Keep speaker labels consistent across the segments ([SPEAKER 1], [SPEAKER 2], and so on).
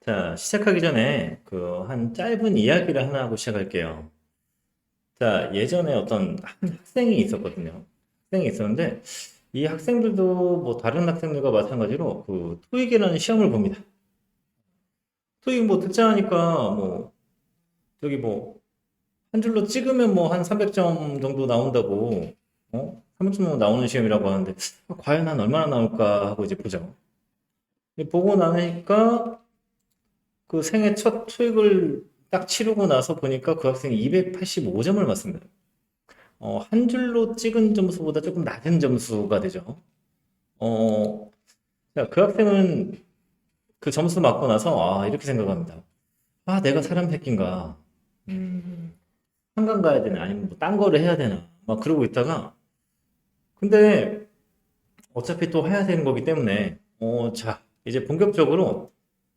[SPEAKER 1] 자, 시작하기 전에 그 한 짧은 이야기를 하나 하고 시작할게요. 자, 예전에 어떤 한 학생이 있었거든요. 학생이 있었는데 이 학생들도 뭐 다른 학생들과 마찬가지로 그 토익이라는 시험을 봅니다. 토익 뭐 듣자하니까 뭐 저기 뭐 한 줄로 찍으면 뭐 한 300점 정도 나온다고 어? 300점 정도 나오는 시험이라고 하는데 아, 과연 한 얼마나 나올까 하고 이제 보죠. 보고 나니까 그 생애 첫 토익을 딱 치르고 나서 보니까 그 학생이 285점을 맞습니다. 어, 한 줄로 찍은 점수보다 조금 낮은 점수가 되죠. 어, 자, 그 학생은 그 점수 맞고 나서 아, 이렇게 생각합니다. 아, 내가 사람 새끼인가? 음, 한강 가야 되나? 아니면 뭐 딴 거를 해야 되나? 막 그러고 있다가 근데 어차피 또 해야 되는 거기 때문에 어, 자, 이제 본격적으로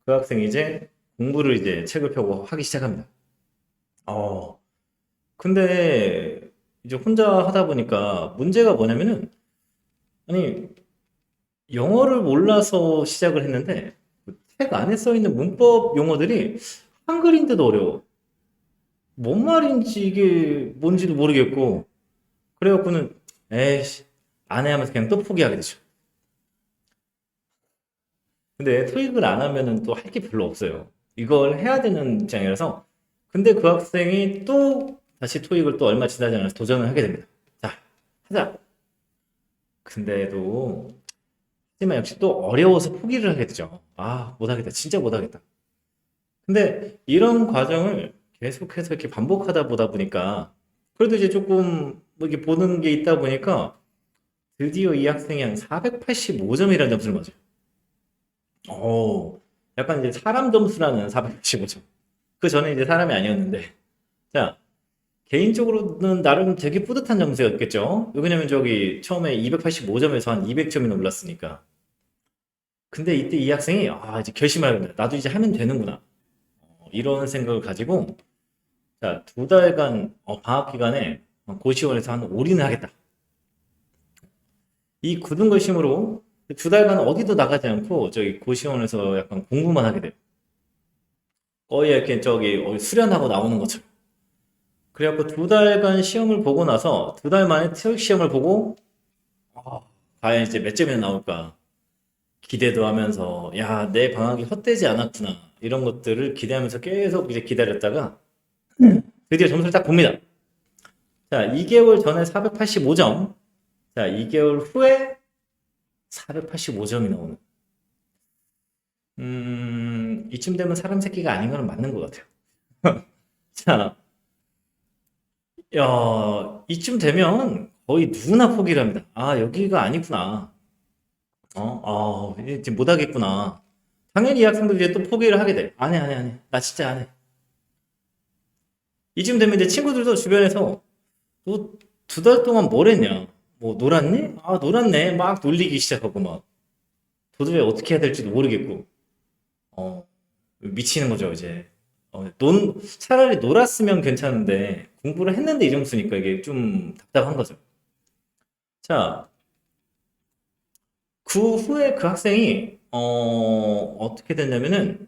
[SPEAKER 1] 그 학생이 이제 공부를 이제 책을 펴고 하기 시작합니다. 어, 근데 이제 혼자 하다 보니까 문제가 뭐냐면은 아니 영어를 몰라서 시작을 했는데 그책 안에 써 있는 문법 용어들이 한글인데도 어려워. 뭔 말인지 이게 뭔지도 모르겠고 그래갖고는 에이씨 안 해 하면서 그냥 또 포기하게 되죠. 근데 토익을 안 하면은 또 할 게 별로 없어요. 이걸 해야 되는 입장이라서. 근데 그 학생이 또 다시 토익을 또 얼마 지나지 않아서 도전을 하게 됩니다. 자, 하자. 근데도 하지만 역시 또 어려워서 포기를 하게 되죠. 아, 못하겠다. 진짜 못하겠다. 근데 이런 과정을 계속해서 이렇게 반복하다 보다 보니까 그래도 이제 조금 뭐 이렇게 보는 게 있다 보니까 드디어 이 학생이 한 485점이라는 점수를 맞아요. 오, 약간 이제 사람 점수라는 485점. 그 전에 이제 사람이 아니었는데. 자, 개인적으로는 나름 되게 뿌듯한 점수였겠죠. 왜냐면 저기 처음에 285점에서 한 200점이나 올랐으니까. 근데 이때 이 학생이 아, 이제 결심하겠다. 나도 이제 하면 되는구나. 어, 이런 생각을 가지고 자, 두 달간 어, 방학 기간에 고시원에서 한 올인을 하겠다. 이 굳은 결심으로 두 달간 어디도 나가지 않고 저기 고시원에서 약간 공부만 하게 돼요. 거의 이렇게 저기 수련하고 나오는 것처럼. 그래갖고 두 달간 시험을 보고 나서 두 달 만에 토익 시험을 보고 아, 과연 이제 몇 점이나 나올까 기대도 하면서 야, 내 방학이 헛되지 않았구나 이런 것들을 기대하면서 계속 이제 기다렸다가 드디어 점수를 딱 봅니다. 자, 2개월 전에 485점. 자, 2개월 후에 485점이 나오는. 음, 이쯤 되면 사람 새끼가 아닌 거는 맞는 것 같아요. 자, 야, 이쯤 되면 거의 누구나 포기를 합니다. 아, 여기가 아니구나. 어, 아, 이제 못 하겠구나. 당연히 이 학생도 이제 또 포기를 하게 돼. 안 해, 안 해, 안 해. 나 진짜 안 해. 이쯤 되면 이제 친구들도 주변에서 너 두 달 동안 뭘 했냐? 뭐 놀았니? 아, 놀았네. 막 놀리기 시작하고 막 도저히 어떻게 해야 될지도 모르겠고 어, 미치는 거죠, 이제. 어, 논, 차라리 놀았으면 괜찮은데 공부를 했는데 이 점수니까 이게 좀 답답한 거죠. 자, 그 후에 그 학생이 어, 어떻게 됐냐면은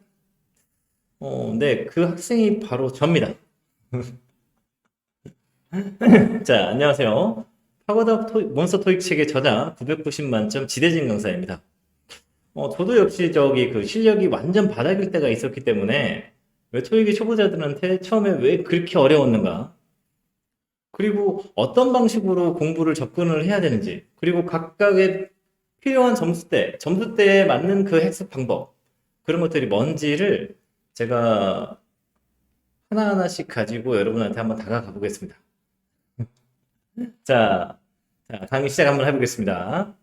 [SPEAKER 1] 어, 네, 그 학생이 바로 접니다. 자, 안녕하세요. 파고다 토, 몬스터 토익 책의 저자 990 만점 지대진 강사입니다. 어, 저도 역시 저기 그 실력이 완전 바닥일 때가 있었기 때문에 왜 토익이 초보자들한테 처음에 왜 그렇게 어려웠는가? 그리고 어떤 방식으로 공부를 접근을 해야 되는지, 그리고 각각의 필요한 점수대, 점수대에 맞는 그 학습 방법, 그런 것들이 뭔지를 제가 하나하나씩 가지고 여러분한테 한번 다가가 보겠습니다. 자, 자, 강의 시작 한번 해보겠습니다.